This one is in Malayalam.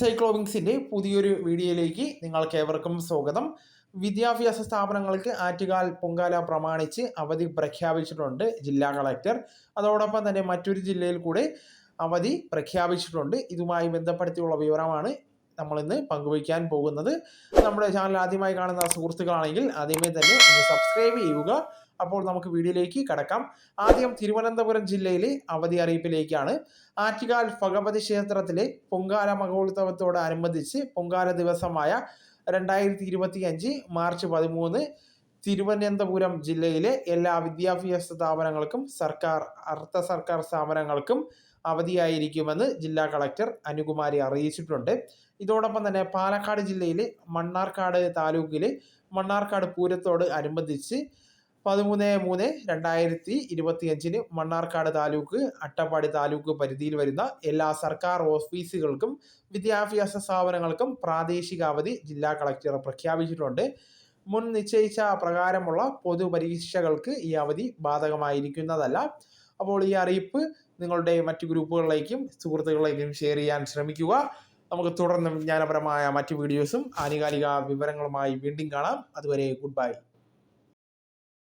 സൈക്ലോവിങ്സിന്റെ പുതിയൊരു വീഡിയോയിലേക്ക് നിങ്ങൾക്ക് ഏവർക്കും സ്വാഗതം. വിദ്യാഭ്യാസ സ്ഥാപനങ്ങൾക്ക് ആറ്റുകാൽ പൊങ്കാല പ്രമാണിച്ച് അവധി പ്രഖ്യാപിച്ചിട്ടുണ്ട് ജില്ലാ കളക്ടർ. അതോടൊപ്പം തന്നെ മറ്റൊരു ജില്ലയിൽ കൂടെ അവധി പ്രഖ്യാപിച്ചിട്ടുണ്ട്. ഇതുമായി ബന്ധപ്പെടുത്തിയുള്ള വിവരമാണ് നമ്മൾ ഇന്ന് പങ്കുവയ്ക്കാൻ പോകുന്നത്. നമ്മുടെ ചാനൽ ആദ്യമായി കാണുന്ന സുഹൃത്തുക്കളാണെങ്കിൽ ആദ്യമേ തന്നെ ഒന്ന് സബ്സ്ക്രൈബ് ചെയ്യുക. അപ്പോൾ നമുക്ക് വീഡിയോയിലേക്ക് കടക്കാം. ആദ്യം തിരുവനന്തപുരം ജില്ലയിലെ അവധി അറിയിപ്പിലേക്കാണ്. ആറ്റുകാൽ ഭഗവതി ക്ഷേത്രത്തിലെ പൊങ്കാല മഹോത്സവത്തോടനുബന്ധിച്ച് പൊങ്കാല ദിവസമായ രണ്ടായിരത്തി ഇരുപത്തി അഞ്ച് മാർച്ച് പതിമൂന്ന് തിരുവനന്തപുരം ജില്ലയിലെ എല്ലാ വിദ്യാഭ്യാസ സ്ഥാപനങ്ങൾക്കും സർക്കാർ അർദ്ധ സർക്കാർ സ്ഥാപനങ്ങൾക്കും അവധിയായിരിക്കുമെന്ന് ജില്ലാ കളക്ടർ അനുകുമാരി അറിയിച്ചിട്ടുണ്ട്. ഇതോടൊപ്പം തന്നെ പാലക്കാട് ജില്ലയിലെ മണ്ണാർക്കാട് താലൂക്കിലെ മണ്ണാർക്കാട് പൂരത്തോട് അനുബന്ധിച്ച് പതിമൂന്ന് മൂന്ന് രണ്ടായിരത്തി ഇരുപത്തി അഞ്ചിന് മണ്ണാർക്കാട് താലൂക്ക് അട്ടപ്പാടി താലൂക്ക് പരിധിയിൽ വരുന്ന എല്ലാ സർക്കാർ ഓഫീസുകൾക്കും വിദ്യാഭ്യാസ സ്ഥാപനങ്ങൾക്കും പ്രാദേശിക അവധി ജില്ലാ കളക്ടർ പ്രഖ്യാപിച്ചിട്ടുണ്ട്. മുൻ നിശ്ചയിച്ച പ്രകാരമുള്ള പൊതുപരീക്ഷകൾക്ക് ഈ അവധി ബാധകമായിരിക്കുന്നതല്ല. അപ്പോൾ ഈ അറിയിപ്പ് നിങ്ങളുടെ മറ്റു ഗ്രൂപ്പുകളിലേക്കും സുഹൃത്തുക്കളിലേക്കും ഷെയർ ചെയ്യാൻ ശ്രമിക്കുക. നമുക്ക് തുടർന്നും വിജ്ഞാനപരമായ മറ്റു വീഡിയോസും ആനുകാലിക വിവരങ്ങളുമായി വീണ്ടും കാണാം. അതുവരെ ഗുഡ് ബൈ.